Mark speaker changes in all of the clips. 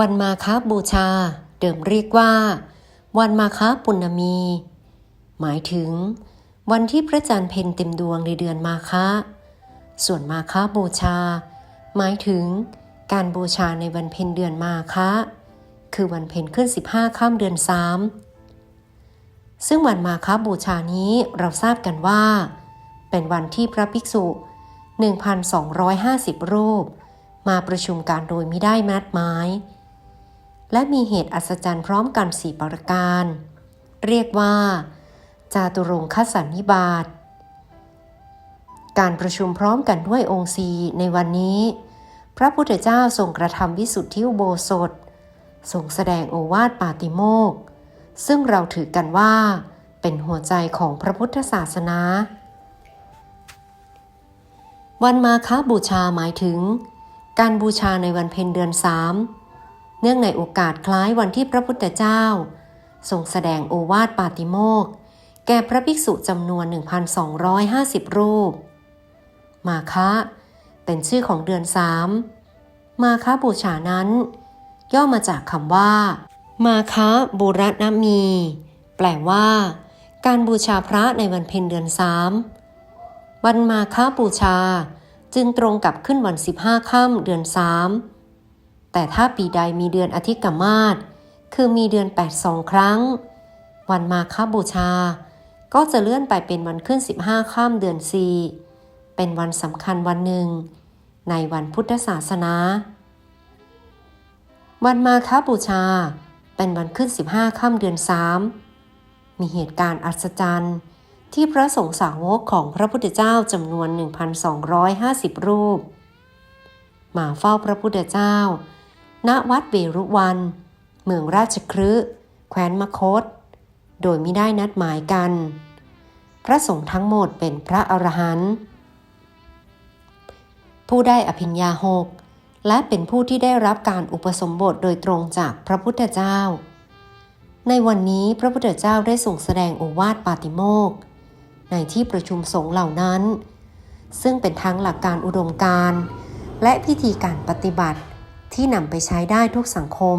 Speaker 1: วันมาคบูชา เดิมเรียกว่า วันมาคปุณมี หมายถึง วันที่พระจันทร์เพ็ญเต็มดวงในเดือนมาคะ ส่วนมาคบูชา หมายถึง การบูชาในวันเพ็ญเดือนมาคะ คือวันเพ็ญขึ้น 15ค่ำเดือนสามซึ่งวันมาคบูชานี้เราทราบกันว่า เป็นวันที่พระภิกษุ 1,250 รูป มาประชุมการโดยไม่ได้นัดหมาย และมีเหตุอัศจรรย์พร้อมกันสี่ประการ เรียกว่า จาตุรงคสันนิบาต การประชุมพร้อมกันด้วยองค์สีในวันนี้ พระพุทธเจ้าทรงกระทำวิสุทธิอุโบสถทรงแสดงโอวาทปาติโมกซึ่งเราถือกันว่า เป็นหัวใจของพระพุทธศาสนา วันมาคาบูชาหมายถึง การบูชาในวันเพ็ญเดือนสาม เนื่องในโอกาสคล้ายวันที่พระพุทธเจ้า ทรงแสดงโอวาทปาติโมกข์แก่พระภิกษุจำนวน 1,250 รูป มาคะเป็นชื่อของเดือนสามมาคะบูชานั้น ย่อมาจากคำว่า มาคะบุรณมี แปลว่า การบูชาพระในวันเพ็ญเดือนสามวันมาฆบูชาจึงตรงกับขึ้นวัน 15 ค่ำเดือนสาม แต่ถ้าปีใดมีเดือนอธิกมาศคือมีเดือน8สองครั้ง วันมาฆบูชา ก็จะเลื่อนไปเป็นวันขึ้น 15ค่ำเดือนสี่เป็นวันสำคัญวันหนึ่ง ในวันพุทธศาสนา วันมาฆบูชา เป็นวันขึ้น 15ค่ำเดือนสามมีเหตุการณ์อัศจรรย์ที่พระสงฆ์สาวกของพระพุทธเจ้าจำนวน 1,250 รูป มาเฝ้าพระพุทธเจ้า ณวัดเวรุวัน เมืองราชครืแคว้นมคต โดยไม่ได้นัดหมายกัน พระสงฆ์ทั้งหมดเป็นพระอรหันต์ผู้ได้อภิญญาหกและเป็นผู้ที่ได้รับการอุปสมบทโดยตรงจากพระพุทธเจ้า ในวันนี้พระพุทธเจ้าได้ส่งแสดงโอวาทปาติโมกในที่ประชุมสงฆ์เหล่านั้น ซึ่งเป็นทั้งหลักการอุดมการ และพิธีการปฏิบัติ ที่นำไปใช้ได้ทุกสังคม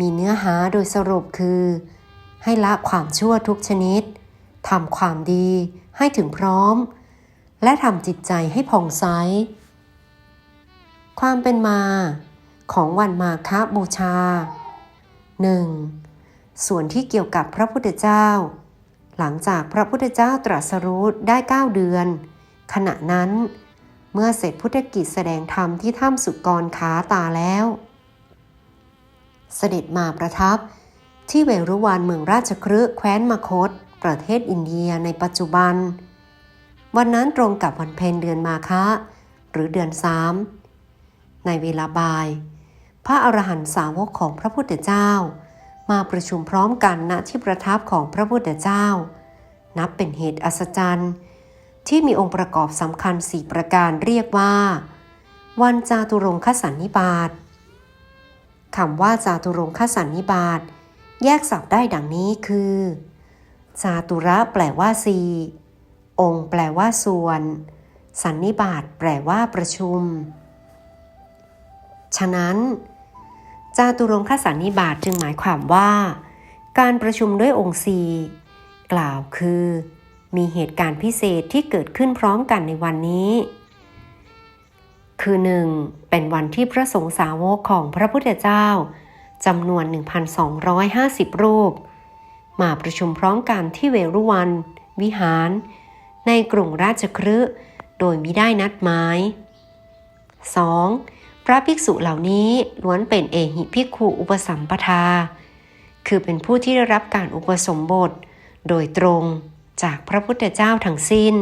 Speaker 1: มีเนื้อหาโดยสรุปคือ ให้ละความชั่วทุกชนิดทำความดีให้ถึงพร้อม และทำจิตใจให้ผ่องใส ความเป็นมาของวันมาคบูชา 1. ส่วนที่เกี่ยวกับพระพุทธเจ้า หลังจากพระพุทธเจ้าตรัสรู้ได้ 9 เดือน ขณะนั้น เมื่อเสร็จพุทธกิจแสดงธรรมที่ถ้ำสุกรขาตาแล้ว เสด็จมาประทับ ที่เวรุวันเมืองราชครืแคว้นมคต ประเทศอินเดียในปัจจุบัน วันนั้นตรงกับวันเพ็ญเดือนมาคะ หรือเดือนสามในเวลาบ่าย พระอรหันตสาวกของพระพุทธเจ้า มาประชุมพร้อมกันณที่ประทับของพระพุทธเจ้า นับเป็นเหตุอัศจรรย์ ที่มีองค์ประกอบสำคัญสี่ประการเรียกว่า วันจาตุรงคสันนิบาตคำว่าจาตุรงคสันนิบาตแยกศัพท์ได้ดังนี้คือ จาตุระแปลว่าสี่องค์แปลว่าส่วน สันนิบาตแปลว่าประชุม ฉะนั้น จาตุรงคสันนิบาตจึงหมายความว่า การประชุมด้วยองค์สีกล่าวคือ มีเหตุการณ์พิเศษที่เกิดขึ้นพร้อมกันในวันนี้ คือหนึ่งเป็นวันที่พระสงฆ์สาวกของพระพุทธเจ้าจำนวน 1,250 รูป มาประชุมพร้อมกันที่เวรุวัน วิหาร ในกรุงราชครืโดยมิได้นัดหมาย 2. พระภิกษุเหล่านี้ล้วนเป็นเอหิภิกขุอุปสัมปทา คือเป็นผู้ที่ได้รับการอุปสมบท โดยตรง จากพระพุทธเจ้าทั้งสิ้น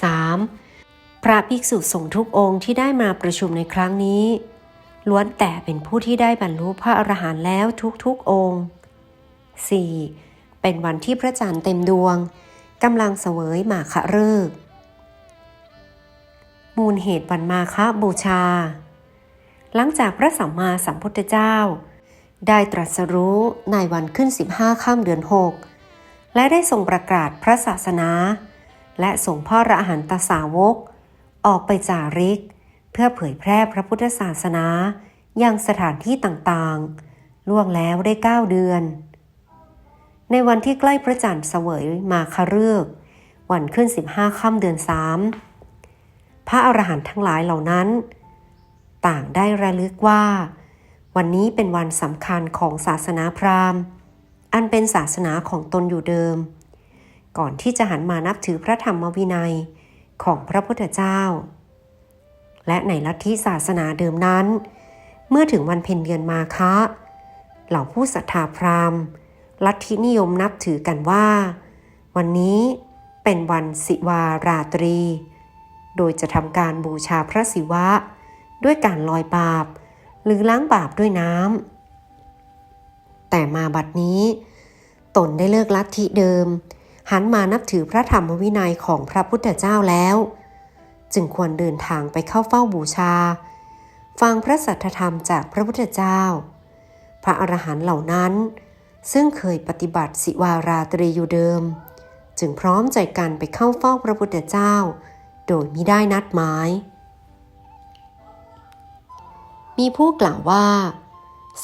Speaker 1: 3. พระภิกษุสงฆ์ทุกองค์ที่ได้มาประชุมในครั้งนี้ ล้วนแต่เป็นผู้ที่ได้บรรลุพระอรหันต์แล้วทุกๆองค์ 4. เป็นวันที่พระจันทร์เต็มดวงกำลังเสวยหมาคะเริกมูลเหตุวันมาคบูชา หลังจากพระสัมมาสัมพุทธเจ้า ได้ตรัสรู้ในวันขึ้น 15ค่ำเดือน 6 และได้ทรงประกาศพระศาสนา และส่งพ่อระหันตสาวก ออกไปจาริก เพื่อเผยแพร่พระพุทธศาสนายังสถานที่ต่างๆ ล่วงแล้วได้เก้าเดือน ในวันที่ใกล้พระจันทร์เสวยมาคฤกษ์วันขึ้น 15ค่ำเดือนสามพระอรหันต์ทั้งหลายเหล่านั้น ต่างได้ระลึกว่า วันนี้เป็นวันสำคัญของศาสนาพราหมณ์ อันเป็นศาสนาของตนอยู่เดิม ก่อนที่จะหันมานับถือพระธรรมวินัยของพระพุทธเจ้า และในลัทธิศาสนาเดิมนั้น เมื่อถึงวันเพ็ญเดือนมาคะเหล่าผู้ศรัทธาพราหมณ์ ลัทธินิยมนับถือกันว่า วันนี้เป็นวันศิวาราตรี โดยจะทำการบูชาพระศิวะ ด้วยการลอยบาป หรือล้างบาปด้วยน้ำ แต่มาบัดนี้ ตนได้เลิกลัทธิเดิม หันมานับถือพระธรรมวินัยของพระพุทธเจ้าแล้ว จึงควรเดินทางไปเข้าเฝ้าบูชา ฟังพระสัทธรรมจากพระพุทธเจ้า พระอรหันต์เหล่านั้น ซึ่งเคยปฏิบัติสิวาราตรีอยู่เดิม จึงพร้อมใจกันไปเข้าเฝ้าพระพุทธเจ้า โดยมิได้นัดหมายมีผู้กล่าวว่า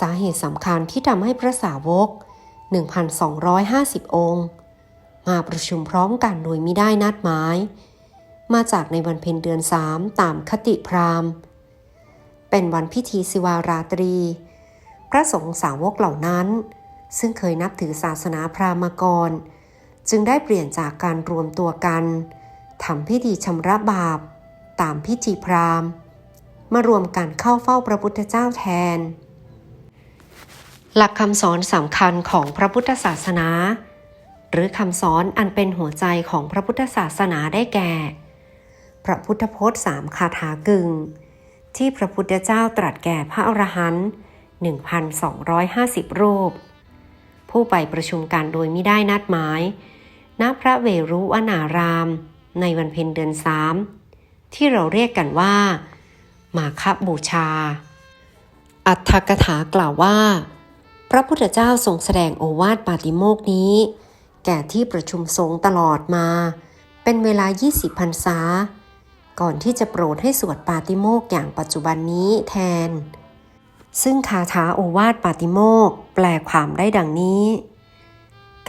Speaker 1: สาเหตุสำคัญที่ทำให้พระสาวก 1,250 องค์ มาประชุมพร้อมกันโดยมิได้นัดหมาย มาจากในวันเพ็ญเดือนสามตามคติพราหมณ์ เป็นวันพิธีสิวาราตรี พระสงฆ์สาวกเหล่านั้น ซึ่งเคยนับถือศาสนาพราหมณ์ก่อนจึงได้เปลี่ยนจากการรวมตัวกันทำพิธีชำระบาป ตามพิธีพราหมณ์ มารวมกันเข้าเฝ้าพระพุทธเจ้าแทน หลักคำสอนสำคัญของพระพุทธศาสนา หรือคำสอนอันเป็นหัวใจของพระพุทธศาสนาได้แก่ พระพุทธพจน์สามคาถากึ่ง ที่พระพุทธเจ้าตรัสแก่พระอรหันต์1,250 รูป ผู้ไปประชุมกันโดยไม่ได้นัดหมาย ณพระเวรุวนาราม ในวันเพ็ญเดือนสามที่เราเรียกกันว่า มาคบูชา อัตถกถากล่าวว่า พระพุทธเจ้าทรงแสดงโอวาทปาติโมกนี้ แก่ที่ประชุมสงฆ์ตลอดมา เป็นเวลา 20พรรษา ก่อนที่จะโปรดให้สวดปาติโมกอย่างปัจจุบันนี้แทน ซึ่งคาถาโอวาทปาติโมกแปลความได้ดังนี้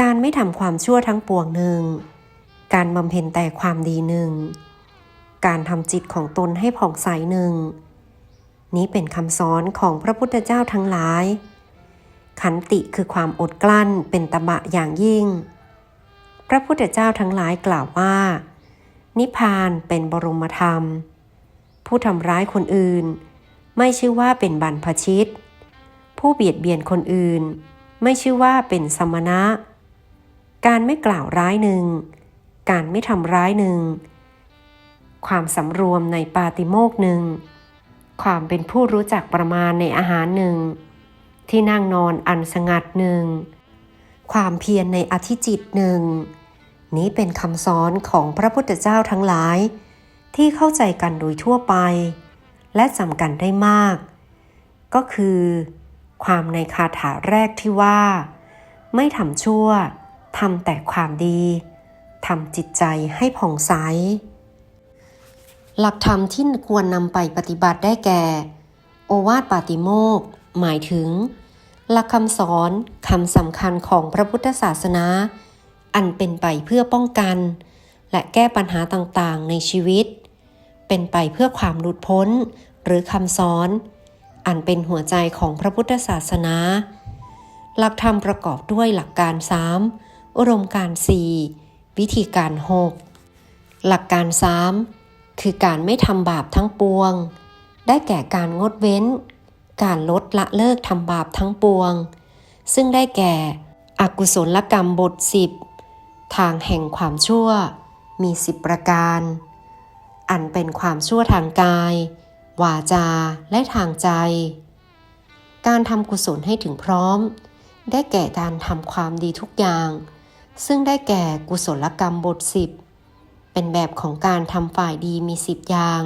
Speaker 1: การไม่ทำความชั่วทั้งปวงหนึ่ง การบำเพ็ญแต่ความดีหนึ่ง การทำจิตของตนให้ผ่องใสหนึ่ง นี้เป็นคำสอนของพระพุทธเจ้าทั้งหลาย ขันติคือความอดกลั้นเป็นตบะอย่างยิ่ง พระพุทธเจ้าทั้งหลายกล่าวว่า นิพพานเป็นบรมธรรม ผู้ทำร้ายคนอื่น ไม่ชื่อว่าเป็นบรรพชิต ผู้เบียดเบียนคนอื่น ไม่ชื่อว่าเป็นสมณะ การไม่กล่าวร้ายหนึ่ง การไม่ทำร้ายหนึ่ง ความสำรวมในปาติโมกข์หนึ่ง ความเป็นผู้รู้จักประมาณในอาหารหนึ่ง ที่นั่งนอนอันสงัดหนึ่ง ความเพียรในอธิจิตหนึ่ง นี้เป็นคำสอนของพระพุทธเจ้าทั้งหลาย ที่เข้าใจกันโดยทั่วไป และจำกันได้มาก ก็คือ ความในคาถาแรกที่ว่า ไม่ทำชั่วทำแต่ความดีทำจิตใจให้ผ่องใส หลักธรรมที่ควรนำไปปฏิบัติได้แก่ โอวาทปาติโมก หมายถึง หลักคำสอนคำสำคัญของพระพุทธศาสนา อันเป็นไปเพื่อป้องกัน และแก้ปัญหาต่างๆในชีวิต เป็นไปเพื่อความหลุดพ้น หรือคำสอน อันเป็นหัวใจของพระพุทธศาสนา หลักธรรมประกอบด้วยหลักการ3อุดมการณ์4วิธีการ6หลักการ3คือการไม่ทำบาปทั้งปวง ได้แก่การงดเว้น การลดละเลิกทำบาปทั้งปวง ซึ่งได้แก่ อกุศลกรรมบทสิบทางแห่งความชั่ว มีสิบประการ อันเป็นความชั่วทางกาย วาจาและทางใจ การทำกุศลให้ถึงพร้อม ได้แก่การทำความดีทุกอย่าง ซึ่งได้แก่กุศลกรรมบทสิบเป็นแบบของการทำฝ่ายดีมีสิบอย่าง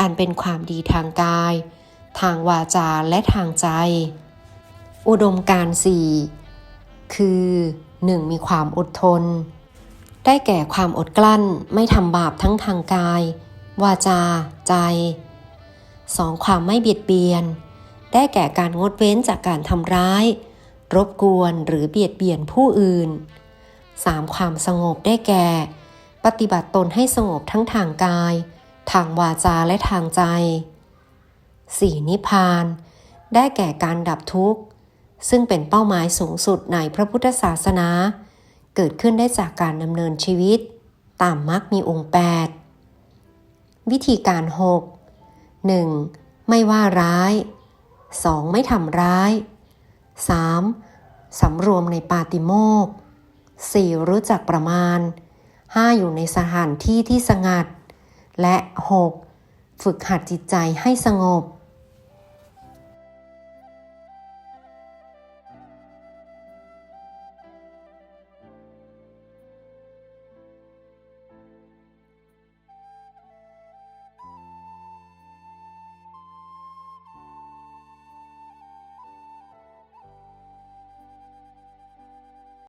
Speaker 1: อันเป็นความดีทางกาย ทางวาจาและทางใจ อุดมการณ์สี่คือ 1. มีความอดทน ได้แก่ความอดกลั้นไม่ทำบาปทั้งทางกาย วาจา ใจ 2. ความไม่เบียดเบียน ได้แก่การงดเว้นจากการทำร้าย รบกวนหรือเบียดเบียนผู้อื่น 3. ความสงบได้แก่ ปฏิบัติตนให้สงบทั้งทางกาย ทางวาจาและทางใจ 4. นิพพาน ได้แก่การดับทุกข์ ซึ่งเป็นเป้าหมายสูงสุดในพระพุทธศาสนา เกิดขึ้นได้จากการดำเนินชีวิต ตามมรรคมีองค์ 8 วิธีการ 6 1. ไม่ว่าร้าย 2. ไม่ทำร้าย 3. สำรวมในปาติโมก 4. รู้จักประมาณ 5. อยู่ในสถานที่ที่สงัด และ 6. ฝึกหัดจิตใจให้สงบ